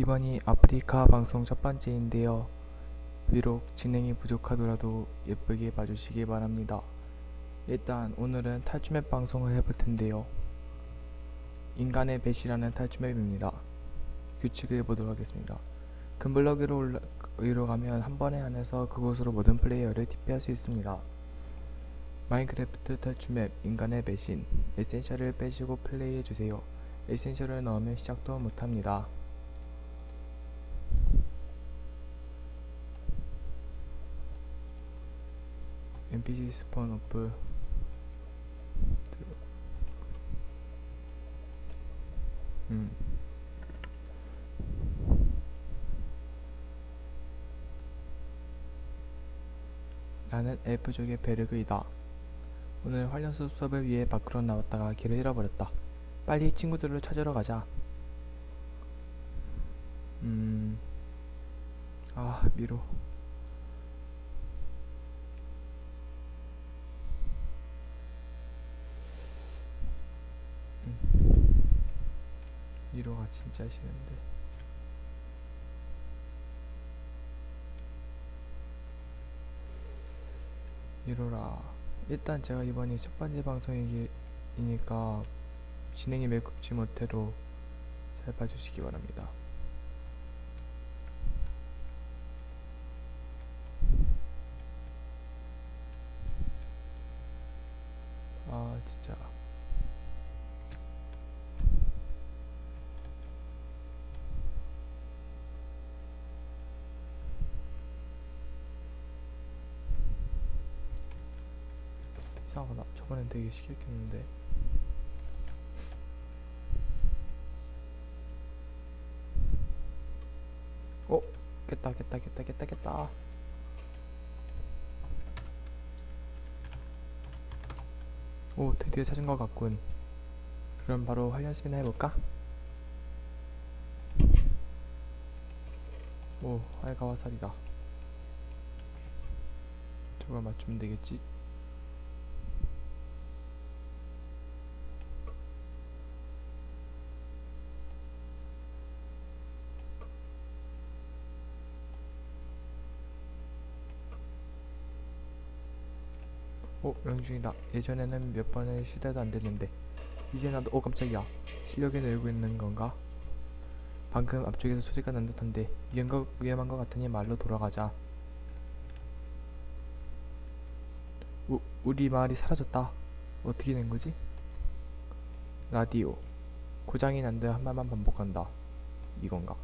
이번이 아프리카 방송 첫 번째인데요. 비록 진행이 부족하더라도 예쁘게 봐주시기 바랍니다. 일단 오늘은 탈춤맵 방송을 해볼 텐데요. 인간의 배시라는 탈춤맵입니다. 규칙을 보도록 하겠습니다. 금블럭 위로 올라, 가면 한 번에 안에서 그곳으로 모든 플레이어를 TP할 수 있습니다. 마인크래프트 탈춤맵 인간의 배신 에센셜을 빼시고 플레이해주세요. 에센셜을 넣으면 시작도 못합니다. NPC 스폰 오프 음. 나는 엘프족의 베르그이다. 오늘 활력소 수업을 위해 밖으로 나왔다가 길을 잃어버렸다. 빨리 친구들을 찾으러 가자. 음. 아, 미로. 미로가 진짜 싫은데. 미로라. 일단 제가 이번이 첫 번째 방송이니까 진행이 매끄럽지 못해도 잘 봐주시기 바랍니다. 아 진짜 이상하다 저번엔 되게 했는데. 어? 깼다 깼다 깼다 깼다 깼다. 오 드디어 찾은 것 같군. 그럼 바로 활력습이나 해볼까? 오 알가와살이다. 저걸 맞추면 되겠지 오 명중이다 예전에는 몇 번의 시대도 안 됐는데 이제 나도 오 깜짝이야 실력이 늘고 있는 건가? 방금 앞쪽에서 소리가 난 듯한데 위험 거, 위험한 것 같으니 말로 돌아가자 우, 우리 마을이 사라졌다 어떻게 된 거지? 라디오 고장이 난 듯 한 말만 반복한다 이건가?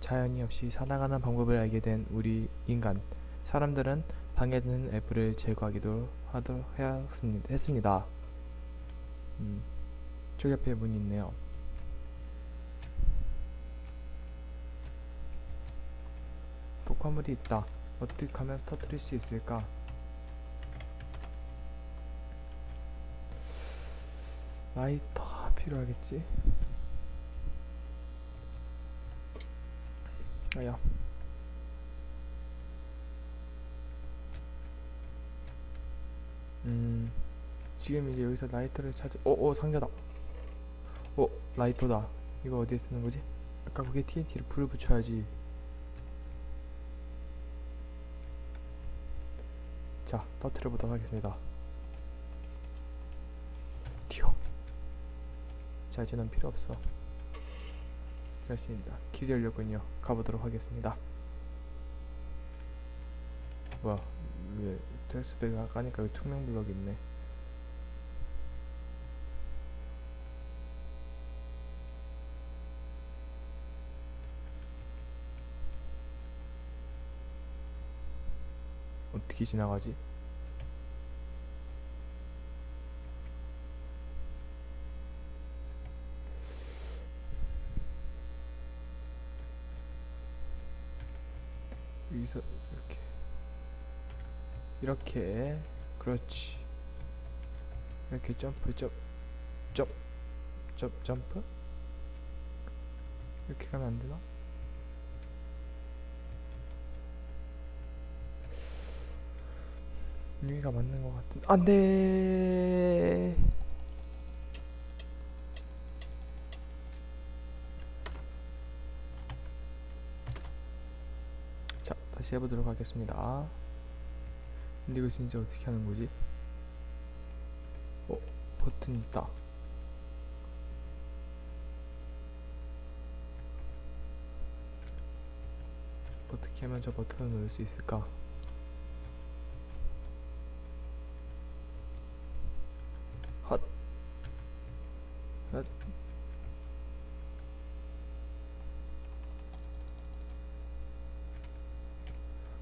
자연이 없이 살아가는 방법을 알게 된 우리 인간 사람들은 방해되는 앱을 제거하기도 하도록 했습니다. 음, 저기 앞에 문이 있네요. 폭화물이 있다. 어떻게 하면 터뜨릴 수 있을까? 라이터 필요하겠지? 아야. 지금 이제 여기서 라이터를 찾아, 어, 어, 상자다. 어, 라이터다. 이거 어디에 쓰는 거지? 아까 거기에 TNT를 불을 붙여야지. 자, 터트려 보도록 하겠습니다. 튀어. 자, 이제 는 필요 없어. 됐습니다. 길이 열렸군요. 가보도록 하겠습니다. 뭐야, 왜, 텍스트백을 까니까 여기 투명 블럭이 있네. 어떻게 지나가지? 여기서 이렇게 이렇게 그렇지 이렇게 점프 점, 점, 점, 점프 이렇게 가면 안 되나? 여기가 맞는 것 같은 안돼 자 다시 해보도록 하겠습니다 근데 이거 진짜 어떻게 하는 거지? 어? 버튼 있다 어떻게 하면 저 버튼을 누를 수 있을까?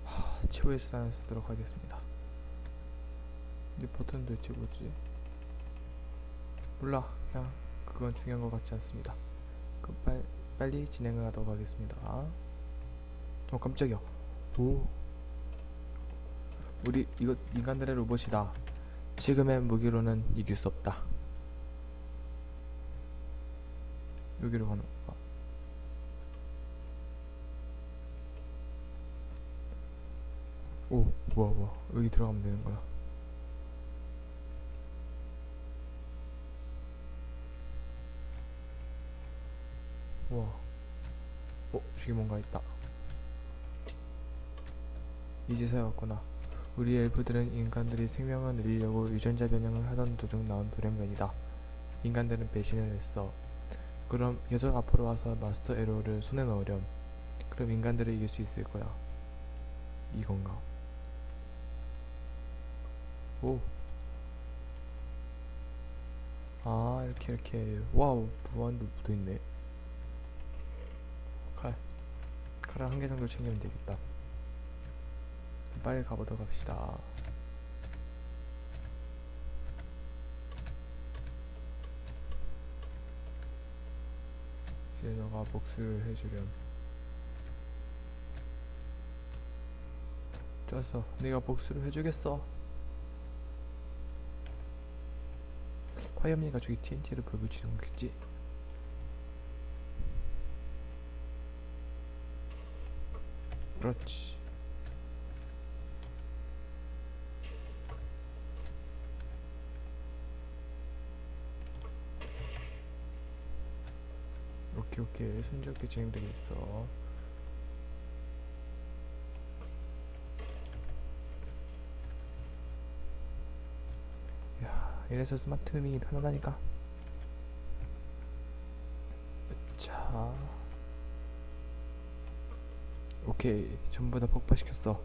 하, 최후의 수단을 쓰도록 하겠습니다. 근데 버튼 도대체 뭐지? 몰라. 그냥 그건 중요한 것 같지 않습니다. 그럼 빨, 빨리 진행을 하도록 하겠습니다. 어 깜짝이야. 오. 우리 이거 인간들의 로봇이다. 지금의 무기로는 이길 수 없다. 여기로 가는 건가? 오, 뭐야, 뭐야. 여기 들어가면 되는 거야. 우와. 어, 저기 뭔가 있다. 이제서야 왔구나. 우리 엘프들은 인간들이 생명을 늘리려고 유전자 변형을 하던 도중 나온 돌연변이다. 인간들은 배신을 했어. 그럼 계속 앞으로 와서 마스터 에로를 손에 넣으렴. 그럼 인간들을 이길 수 있을 거야. 이건가? 오. 아, 이렇게, 이렇게. 와우, 무한도 묻어있네. 칼. 칼을 한 개 정도 챙기면 되겠다. 빨리 가보도록 합시다. 제 너가 복수를 해주렴. 좋았어. 내가 복수를 해주겠어. 화염이가 저기 TNT를 불 붙이는 거겠지? 그렇지. 오케 이 오케이 순조롭게 진행되고 있어 야 이래서 스마트 밍이 편하다니까 자 오케이 전부 다 폭파시켰어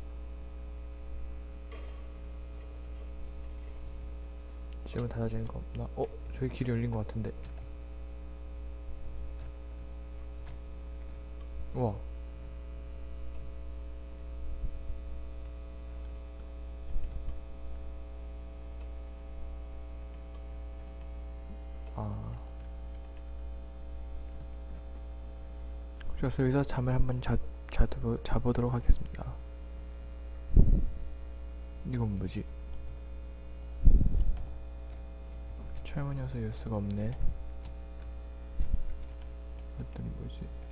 지금은 닫아지는 거 없나? 어? 저기 길이 열린 것 같은데 우와 아 그래서 여기서 잠을 한번 자, 자, 자보도록 하겠습니다 이건 뭐지? 철문이어서 열 수가 없네 어떤 뭐지?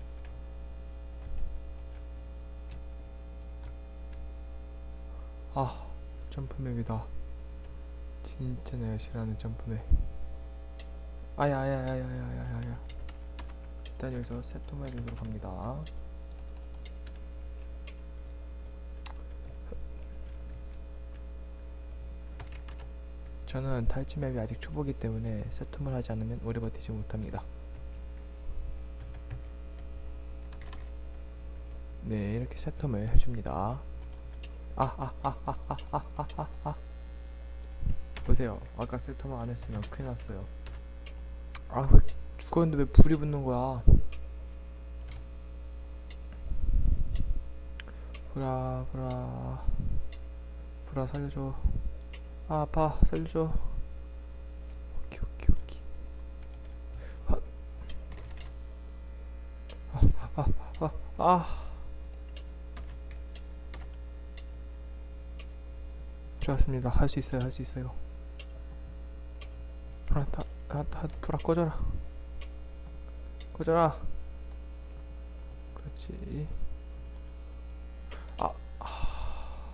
아 점프맵이다 진짜 내가 싫어하는 점프맵 아야야야야야야야 일단 여기서 세토맵으로 갑니다 저는 탈취맵이 아직 초보기 때문에 세톰을 하지 않으면 오래 버티지 못합니다. 네, 이렇게 세톰을 해줍니다. 보세요 아까 세터만 안 했으면 큰일 났어요 아 왜 죽었는데 왜 불이 붙는 거야 불아 불아 불아 살려줘 아 아파 살려줘 오케이 오케이 오케이 아아아아 아, 아. 좋았습니다. 할 수 있어요. 할 수 있어요. 불아, 다, 다, 다, 불아 꺼져라. 꺼져라. 그렇지. 아, 아.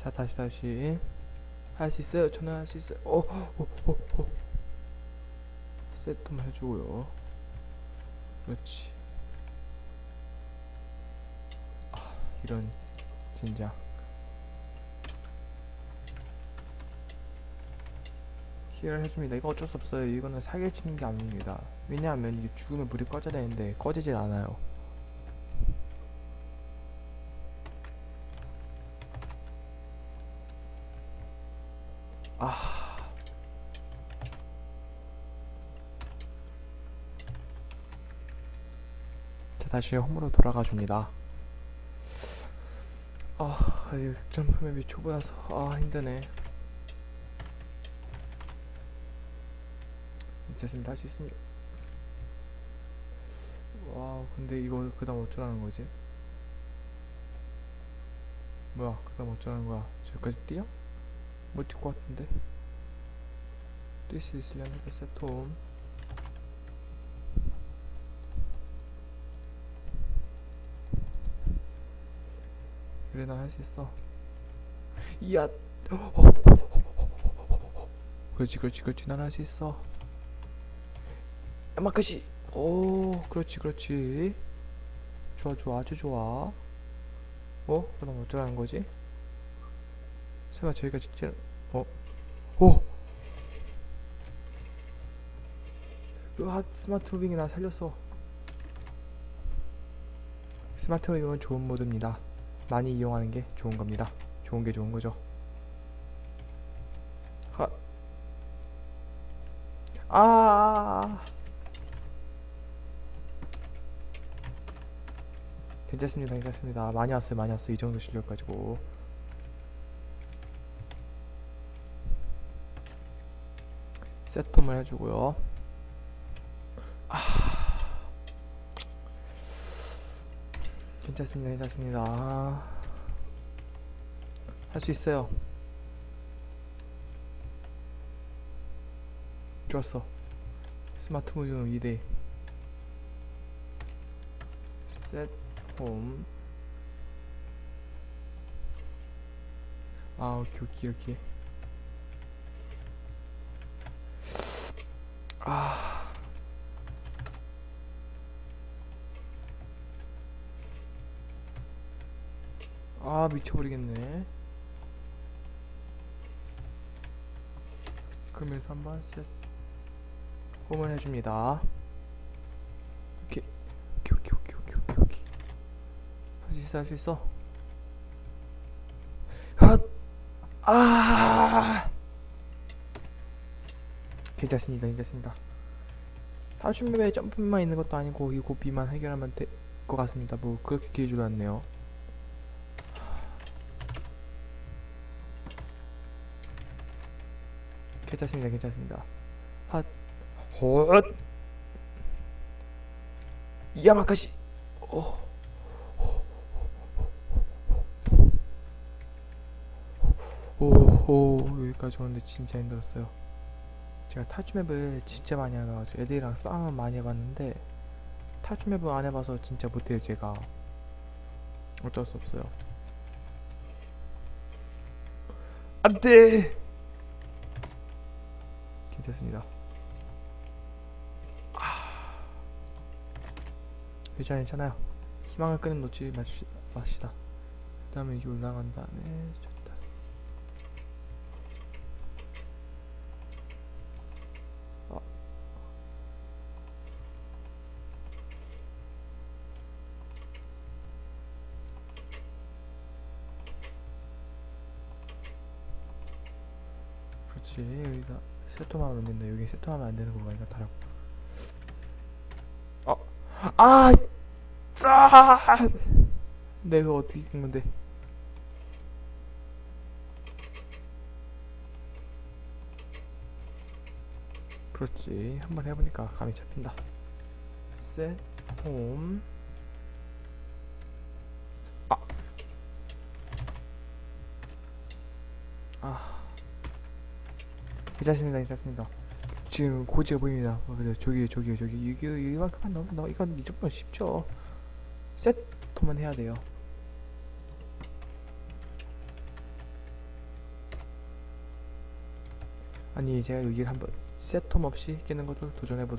자, 다시, 다시. 할 수 있어요. 저는 할 수 있어요. 오, 오, 오, 오. 세트만 해주고요. 그렇지. 이런 진짜 힐을 해줍니다. 이거 어쩔 수 없어요. 이거는 사기를 치는 게 아닙니다. 왜냐하면 이게 죽으면 불이 꺼져야 되는데 꺼지질 않아요. 아. 자, 다시 홈으로 돌아가 줍니다. 아, 이 점프맵이 초보여서 아 힘드네. 괜찮습니다. 할 수 있습니다. 와, 근데 이거 그 다음 어쩌라는 거지? 뭐야, 그 다음 어쩌라는 거야? 저기까지 뛰어? 못 뛸 것 같은데? 뛸 수 있으려면 일단 세톰. 그래 난 할 수 있어. 이야 그렇지 그렇지 그렇지. 난 할 수 있어. 마카시 오. 그렇지 그렇지. 좋아 좋아. 아주 좋아. 어? 그다음 어쩌라는 거지? 설마 저희가 직진 어? 오! 으아 스마트 무빙이 나 살렸어. 스마트 무빙은 좋은 모드입니다 많이 이용하는 게 좋은 겁니다. 좋은 게 좋은 거죠. 하. 아. 괜찮습니다. 괜찮습니다. 많이 왔어요. 많이 왔어요. 이 정도 실력 가지고. 세톰을 해주고요. 괜찮습니다, 괜찮습니다. 할수 있어요. 좋았어. 스마트 무용 2대. 셋, 홈. 아, 오케이, 오케이, 이렇게. 아. 아 미쳐버리겠네. 그러면서 한번 셋. 홈을 해줍니다. 오케이. 오케이 오케이 오케이 오케이 오케이 오케이. 할수 있어 할 수 있어. 핫! 아! 괜찮습니다 괜찮습니다. 탈출맵에 점프만 있는 것도 아니고 이 고비만 해결하면 될 것 같습니다. 뭐 그렇게 기회 줄 않네요 괜찮습니다, 괜찮습니다. 핫, 헛, 야마카시, 오, 오호, 여기까지 오는데 진짜 힘들었어요. 제가 탈출맵을 진짜 많이 안 해가지고 애들이랑 싸움은 많이 해봤는데 탈출맵을 안 해봐서 진짜 못해요, 제가. 어쩔 수 없어요. 안 돼! 괜찮습니다. 아... 괜찮아 괜찮아요. 희망을 끄는 놓지 마시, 마시다. 그 다음에 이게 올라간 다음에 좋다. 아. 그렇지 여기가 세톰하면 안 된다. 여기 세톰하면 안 되는 거가 이거 다라고. 어, 아, 짜. 내가 어떻게 된 건데? 그렇지. 한번 해보니까 감이 잡힌다. 셋, 홈. 아, 아. 괜찮습니다, 괜찮습니다. 지금 고지가 보입니다. 어, 저기, 저기, 저기, 이게 이만큼만 넣으면 너 이건 이 정도면 쉽죠. 세토만 해야 돼요. 아니, 제가 여기를 한번 세톰 없이 깨는 것도 도전해보도록.